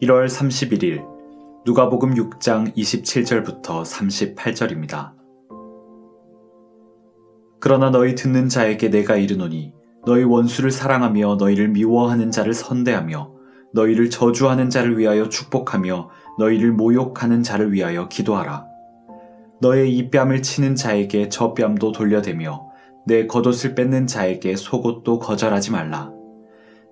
1월 31일 누가복음 6장 27절부터 38절입니다. 그러나 너희 듣는 자에게 내가 이르노니 너희 원수를 사랑하며 너희를 미워하는 자를 선대하며 너희를 저주하는 자를 위하여 축복하며 너희를 모욕하는 자를 위하여 기도하라. 너의 이 뺨을 치는 자에게 저 뺨도 돌려대며 내 겉옷을 뺏는 자에게 속옷도 거절하지 말라.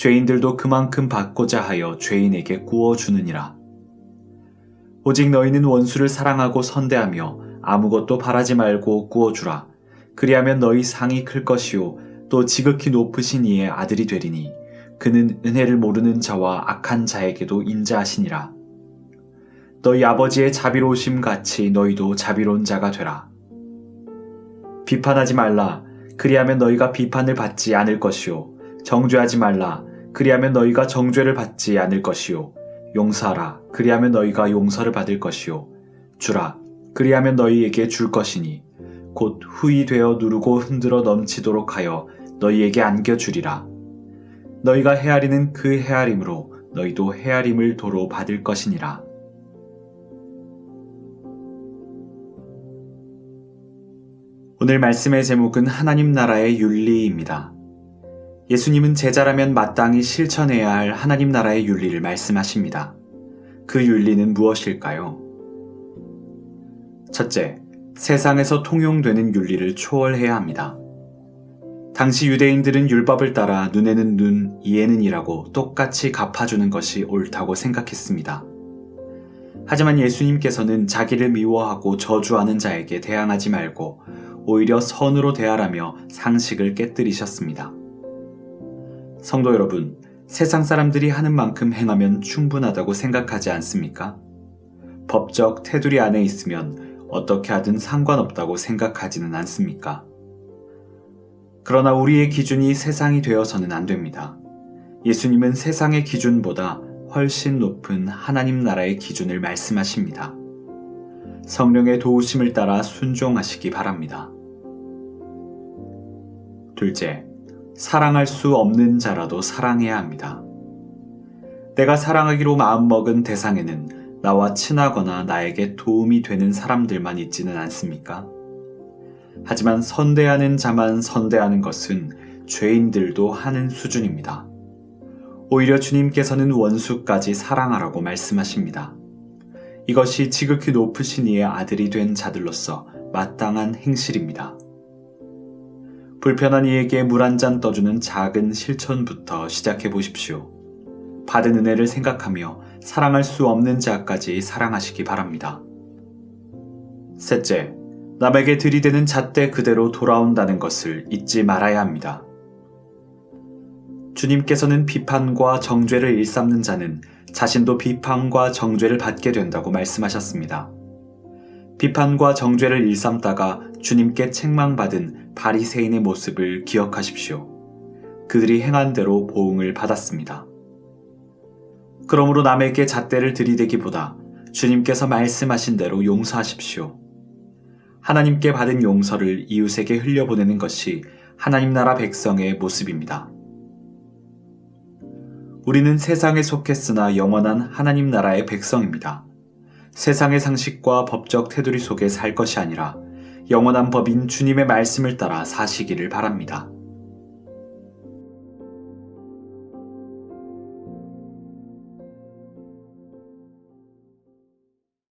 죄인들도 그만큼 받고자 하여 죄인에게 구워주느니라. 오직 너희는 원수를 사랑하고 선대하며 아무것도 바라지 말고 구워주라. 그리하면 너희 상이 클 것이요. 또 지극히 높으신 이의 아들이 되리니 그는 은혜를 모르는 자와 악한 자에게도 인자하시니라. 너희 아버지의 자비로우심 같이 너희도 자비로운 자가 되라. 비판하지 말라. 그리하면 너희가 비판을 받지 않을 것이요. 정죄하지 말라. 그리하면 너희가 정죄를 받지 않을 것이요. 용서하라. 그리하면 너희가 용서를 받을 것이요. 주라. 그리하면 너희에게 줄 것이니 곧 후이 되어 누르고 흔들어 넘치도록 하여 너희에게 안겨주리라. 너희가 헤아리는 그 헤아림으로 너희도 헤아림을 도로 받을 것이니라. 오늘 말씀의 제목은 하나님 나라의 윤리입니다. 예수님은 제자라면 마땅히 실천해야 할 하나님 나라의 윤리를 말씀하십니다. 그 윤리는 무엇일까요? 첫째, 세상에서 통용되는 윤리를 초월해야 합니다. 당시 유대인들은 율법을 따라 눈에는 눈, 이에는 이라고 똑같이 갚아주는 것이 옳다고 생각했습니다. 하지만 예수님께서는 자기를 미워하고 저주하는 자에게 대항하지 말고 오히려 선으로 대하라며 상식을 깨뜨리셨습니다. 성도 여러분, 세상 사람들이 하는 만큼 행하면 충분하다고 생각하지 않습니까? 법적 테두리 안에 있으면 어떻게 하든 상관없다고 생각하지는 않습니까? 그러나 우리의 기준이 세상이 되어서는 안 됩니다. 예수님은 세상의 기준보다 훨씬 높은 하나님 나라의 기준을 말씀하십니다. 성령의 도우심을 따라 순종하시기 바랍니다. 둘째, 사랑할 수 없는 자라도 사랑해야 합니다. 내가 사랑하기로 마음먹은 대상에는 나와 친하거나 나에게 도움이 되는 사람들만 있지는 않습니까? 하지만 선대하는 자만 선대하는 것은 죄인들도 하는 수준입니다. 오히려 주님께서는 원수까지 사랑하라고 말씀하십니다. 이것이 지극히 높으신 이의 아들이 된 자들로서 마땅한 행실입니다. 불편한 이에게 물 한 잔 떠주는 작은 실천부터 시작해 보십시오. 받은 은혜를 생각하며 사랑할 수 없는 자까지 사랑하시기 바랍니다. 셋째, 남에게 들이대는 잣대 그대로 돌아온다는 것을 잊지 말아야 합니다. 주님께서는 비판과 정죄를 일삼는 자는 자신도 비판과 정죄를 받게 된다고 말씀하셨습니다. 비판과 정죄를 일삼다가 주님께 책망받은 바리새인의 모습을 기억하십시오. 그들이 행한 대로 보응을 받았습니다. 그러므로 남에게 잣대를 들이대기보다 주님께서 말씀하신 대로 용서하십시오. 하나님께 받은 용서를 이웃에게 흘려보내는 것이 하나님 나라 백성의 모습입니다. 우리는 세상에 속했으나 영원한 하나님 나라의 백성입니다. 세상의 상식과 법적 테두리 속에 살 것이 아니라 영원한 법인 주님의 말씀을 따라 사시기를 바랍니다.